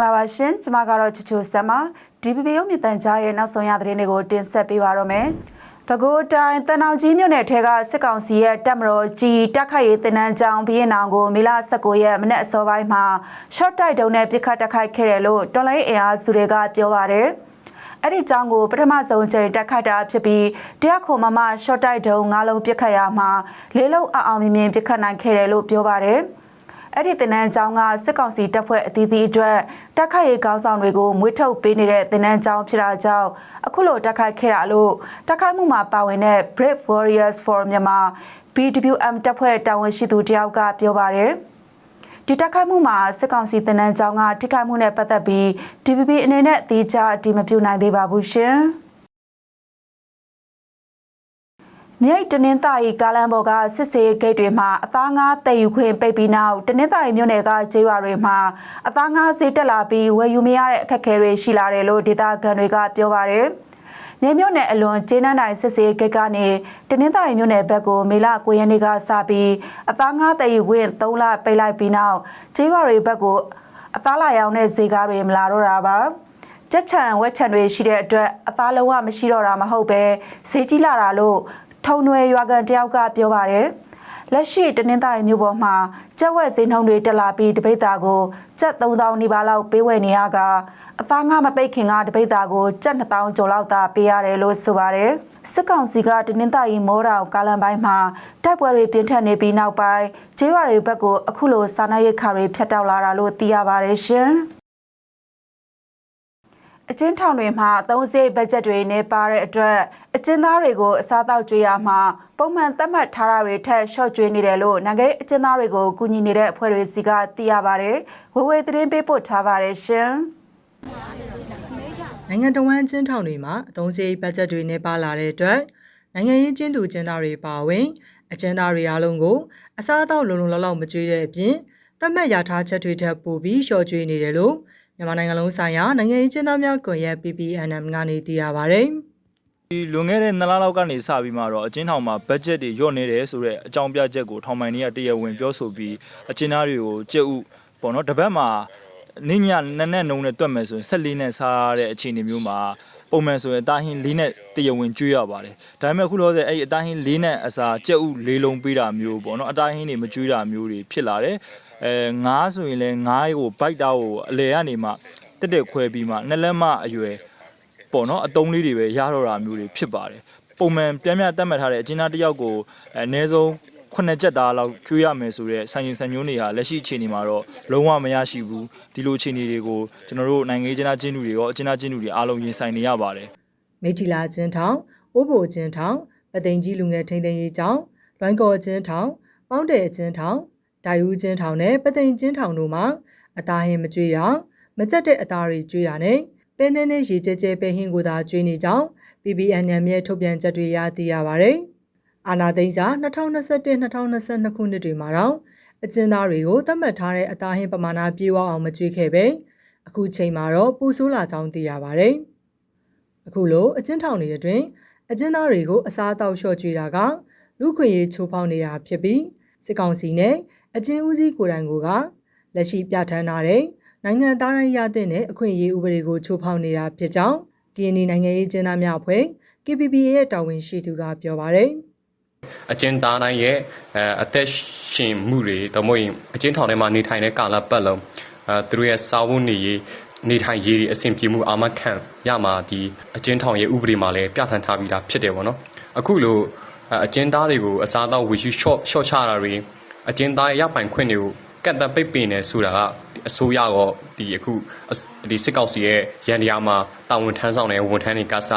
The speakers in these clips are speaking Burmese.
္ဂလာပါရှင်ကျမကတော့ချူချူစမ်းပါ DPP ရုပ်မြင့်တန်ကြားရဲ့နောက်ဆုံးရသတင်းတွေကိုတင်ဆက်ပေးပါရမယ်ပဲခူးတိုင်းတန်အောင်ကြီးမြို့နယ်ထဲကစစ်ကောင်စီရဲ့တပ်မတော်ကြီးတက်ခတ်ရေးတင်နန်းကြောင်ဘီရင်နောင်ကိုမေလ19ရက်မနေ့အစောပိုင်းမှာ short တိုက်တုံနဲ့ပြစ်ခတ်တက်ခိုက်ခဲ့တယ်လို့တော်လိုင်းအင်အားစုတွေကပြောပါတယ်အဲ့ဒီကြောင်းကိုပထမဆုံးချိန်တက်ခတ်တာဖြစ်ပြီးတရားခုံမမ short တိုက်တုံ၅လုံးပြစ်ခတ်ရမှာလေးလုံးအအောင်မြင်မြင်ပြစ်ခတ်နိုင်ခဲ့တယ်လို့ပြောပါတယ် အဲ့ဒီတင်နန်းကျောင်းကစစ်ကောင်စီတပ်ဖွဲ့အသီးသီးအတွက်တက်ခတ်ရေးကောင်းဆောင်တွေကိုမွေးထုတ်ပေးနေတဲ့တင်နန်းကျောင်းဖြစ်တာကြောင့်အခုလိုတက်ခတ်ခဲ့တာလို့တက်ခတ်မှုမှာပါဝင်တဲ့ Brave Warriors for Myanmar BWM တပ်ဖွဲ့တာဝန်ရှိသူတယောက်ကပြောပါတယ်ဒီတက်ခိုက်မှုမှာစစ်ကောင်စီတင်နန်းကျောင်းကထိခိုက်မှုနဲ့ပတ်သက်ပြီး DPP အနေနဲ့အသေးချာအတည်မပြုနိုင်သေးပါဘူးရှင်။ မြိတ်တနင်္သာရီကားလမ်းပေါ်ကစစ်စေးဂိတ်တွေမှာအသားငါးတည်ယူခွင့်ပိတ်ပြီးနောက်တနင်္သာရီမြို့နယ်ကကျေးရွာတွေမှာအသားငါးဈေးတက်လာပြီးဝယ်ယူမရတဲ့အခက်အခဲတွေရှိလာတယ်လို့ဒေသခံတွေကပြောပါတယ်။နေမြို့နယ်အလွန်ကျေးနန်းတိုင်းစစ်စေးဂိတ်ကနေတနင်္သာရီမြို့နယ်ဘက်ကိုမေလ9ရက်နေ့ကစပြီးအသားငါးတည်ယူခွင့်3လပိတ်လိုက်ပြီးနောက်ကျေးရွာတွေဘက်ကိုအသားလာရောင်းတဲ့ဈေးကားတွေမလာတော့တာပါ။ကြက်ချံဝက်ချံတွေရှိတဲ့အတွက်အသားလုံးဝမရှိတော့တာမဟုတ်ပဲဈေးကြီးလာတာလို့ ထုံနွယ်ရွာကန်တယောက်ကပြောပါတယ်လက်ရှိတနင်္သာရီမြို့ပေါ်မှာကြက်ဝက်ဈေးနှုန်းတွေတက်လာပြီးတပိတ်တာကိုကြက်3000နီးပါးလောက်ပေးဝယ်နေရကအသားငါမပိတ်ခင်ကတပိတ်တာကိုကြက်2000ကျော်လောက်သာပေးရတယ်လို့ဆိုပါတယ်စစ်ကောင်စီကတနင်္သာရီမောတောင်ကာလန်ပိုင်းမှာတိုက်ပွဲတွေပြင်းထန်နေပြီးနောက်ပိုင်းကျေးရွာတွေဘက်ကိုအခုလိုစာနာရိတ်ခါတွေဖျက်တောက်လာတာလို့သိရပါတယ်ရှင်။ အကျဉ်းထောင်တွေမှာအသုံးစရိတ်ဘတ်ဂျက်တွေနဲ့ပါတဲ့အတွက်အကျဉ်းသားတွေကိုအစားအသောက်ကြွေးရမှာပုံမှန်သတ်မှတ်ထားတာတွေထက်ရှော့ကြွေးနေတယ်လို့နိုင်ငံအကျဉ်းသားတွေကိုကူညီနေတဲ့အဖွဲ့တွေစီကသိရပါတယ်။ဝေဝေသတင်းပေးပို့ထားပါတယ်ရှင်။နိုင်ငံတော်ဝန်ကျင်းထောင်တွေမှာအသုံးစရိတ်ဘတ်ဂျက်တွေနဲ့ပါလာတဲ့အတွက်နိုင်ငံရေးကျင်းသူကျင်းသားတွေပါဝင်အကျဉ်းသားတွေအားလုံးကိုအစားအသောက်လုံလုံလောက်လောက်မကျွေးတဲ့အပြင်တတ်မှတ်ရထားချက်တွေထပ်ပို့ပြီးလျှော့ကျွေးနေတယ်လို့ မြန်မာနိုင်ငံလုံးဆိုင်ရာနိုင်ငံရေးကျင်းသားများကွန်ရက် PPNM ကနေသိရပါဗျ။ဒီလွန်ခဲ့တဲ့2လလောက်ကနေစပြီးမှတော့အချင်းထောင်မှာဘတ်ဂျက်တွေညော့နေတယ်ဆိုတော့အကြောင်းပြချက်ကိုထောင်ပိုင်တွေကတရားဝင်ပြောဆိုပြီးအချင်းသားတွေကိုကြက်ဥပေါ့နော်တစ်ပတ်မှာနင်းညနက်နဲ့နှုံနဲ့တွက်မယ်ဆိုရင်14နဲ့စားတဲ့အခြေအနေမျိုးမှာ ပုံမှန်ဆိုရင်တာဟင်း၄နဲ့တရားဝင်ကျွေးရပါတယ်ဒါပေမဲ့အခုလောဆယ်အဲ့ဒီအတာဟင်း၄နဲ့အစားကြက်ဥ၄လုံးပေးတာမျိုးပေါ့နော်အတာဟင်းတွေမကျွေးတာမျိုးတွေဖြစ်လာတယ်အဲငားဆိုရင်လည်းငားကိုဘိုက်တာကိုအလဲကနေမှတက်တက်ခွဲပြီးမှနှစ်လက်မအရွယ်ပေါ့နော်အတုံးလေးတွေပဲရတော့တာမျိုးတွေဖြစ်ပါတယ်ပုံမှန်ပြန်ပြတတ်မှတ်ထားတဲ့အကျဉ်းသားတစ်ယောက်ကိုအနည်းဆုံး ခုနှစ်ချက်သားလောက်ကျွေးရမယ်ဆိုတော့ဆိုင်ရင်ဆန်ညိုးတွေဟာလက်ရှိအခြေအနေမှာတော့လုံးဝမရရှိဘူးဒီလိုအခြေအနေတွေကိုကျွန်တော်တို့နိုင်ငံရေးကျင်းသားကျင်းသူတွေရောအကျဉ်းသားကျင်းသူတွေအားလုံးရင်ဆိုင်နေရပါတယ်မိထီလာကျင်းထောင်၊အိုးဘိုကျင်းထောင်၊ပသိမ်ကြီးလူငယ်ထိန်သိမ်းရေးကျောင်း၊လွိုင်းကော်ကျင်းထောင်၊ပေါင်းတယ်ကျင်းထောင်၊ဒိုင်ဦးကျင်းထောင်နဲ့ပသိမ်ကျင်းထောင်တို့မှာအသားဟင်းမကျွေးရမကြက်တဲ့အသားတွေကျွေးရနဲ့ပဲနဲ့နဲ့ရေကျဲကျဲပဲဟင်းကိုသာကျွေးနေကြောင်း PBNM ရဲ့ထုတ်ပြန်ချက်တွေရသိရပါတယ်။ အာနာသိန်းစာ2021-2022ခုနှစ်တွေမှာတော့အကျဉ်းသားတွေကိုသတ်မှတ်ထားတဲ့အသားဟင်းပမာဏပြေဝအောင်မကျွေးခဲ့ပဲအခုချိန်မှာတော့ပူဆိုးလာကြောင်းသိရပါတယ်။အခုလိုအကျဉ်းထောင်တွေအတွင်းအကျဉ်းသားတွေကိုအစားအသောက်လျှော့ကျွေးတာကလူခွင့်ရေးချိုးဖောက်နေတာဖြစ်ပြီးစစ်ကောင်စီနဲ့အကျဉ်းဦးစီးကိုယ်တိုင်ကလက်ရှိပြဋ္ဌာန်းထားတဲ့နိုင်ငံသားတိုင်းရတဲ့အခွင့်အရေးဥပဒေကိုချိုးဖောက်နေတာဖြစ်ကြောင်း KNY နိုင်ငံရေးကျင်းသားများအဖွဲ့ KPPA ရဲ့တာဝန်ရှိသူကပြောပါတယ် အကျဉ်းသားတိုင်းရဲ့အဲအသက်ရှင်မှုတွေတမို့ရင်အကျဉ်းထောင်ထဲမှာနေထိုင်တဲ့ကာလပတ်လုံးအဲသူတို့ရဲ့စာဝတ်နေရေးနေထိုင်ရေးတွေအဆင်ပြေမှုအာမခံရမှာဒီအကျဉ်းထောင်ရဲ့ဥပဒေမှာလည်းပြဋ္ဌာန်းထားပြီးသားဖြစ်တယ်ပေါ့နော်အခုလိုအကျဉ်းသားတွေကိုအစားအသောက်ဝေယူ short short ချတာတွေအကျဉ်းသားရပိုင်ခွင့်တွေကိုကန့်သတ်ပိတ်ပင်နေဆိုတာကအစိုးရရောဒီအခုဒီစစ်ကောင်စီရဲ့ရန်တရားမှာတာဝန်ထမ်းဆောင်တဲ့ဝန်ထမ်းတွေကစ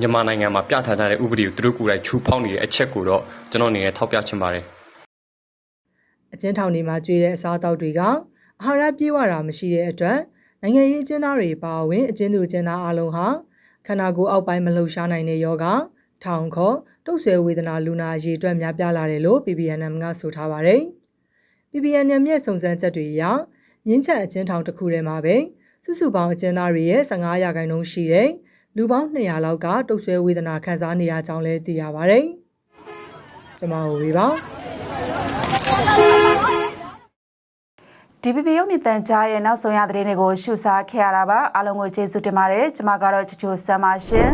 မြန်မာနိုင်ငံမှာပြဋ္ဌာန်းထားတဲ့ဥပဒေကိုသူတို့ကိုယ်တိုင်ချူဖောက်နေတဲ့အချက်ကိုတော့ကျွန်တော်အနေနဲ့ထောက်ပြချင်ပါတယ်။အကျဉ်းထောင်တွေမှာကျွေးတဲ့အစားအသောက်တွေကအာဟာရပြည့်ဝတာမရှိတဲ့အတွက်နိုင်ငံရေးအကျဉ်းသားတွေပါဝင်အကျဉ်းသူအကျဉ်းသားအလုံးဟာခန္ဓာကိုယ်အောက်ပိုင်းမလှုပ်ရှားနိုင်တဲ့ယောဂထောင်ခေါ်တုပ်ဆွဲဝေဒနာလူနာအရေးအတွက်များပြားလာတယ်လို့ PPNM ကဆိုထားပါတယ်။ PPNM ရဲ့စုံစမ်းချက်တွေအရမြင်းချက်အကျဉ်းထောင်တစ်ခုထဲမှာပဲစုစုပေါင်းအကျဉ်းသားတွေရဲ့15ရာခိုင်နှုန်းရှိတဲ့ လူပေါင်း200လောက်ကတုပ်ဆွဲဝေဒနာခံစားနေရကြောင်းလည်းသိရပါတယ်။ကျွန်မတို့ဝေပါဒ DPP ရုပ်မြင်သံကြားရဲ့နောက်ဆုံးရသတင်းတွေကိုရှုစားခဲ့ရတာပါအားလုံးကိုကျေးဇူးတင်ပါတယ်ကျွန်မကတော့ချချိုဆမ်ပါရှင်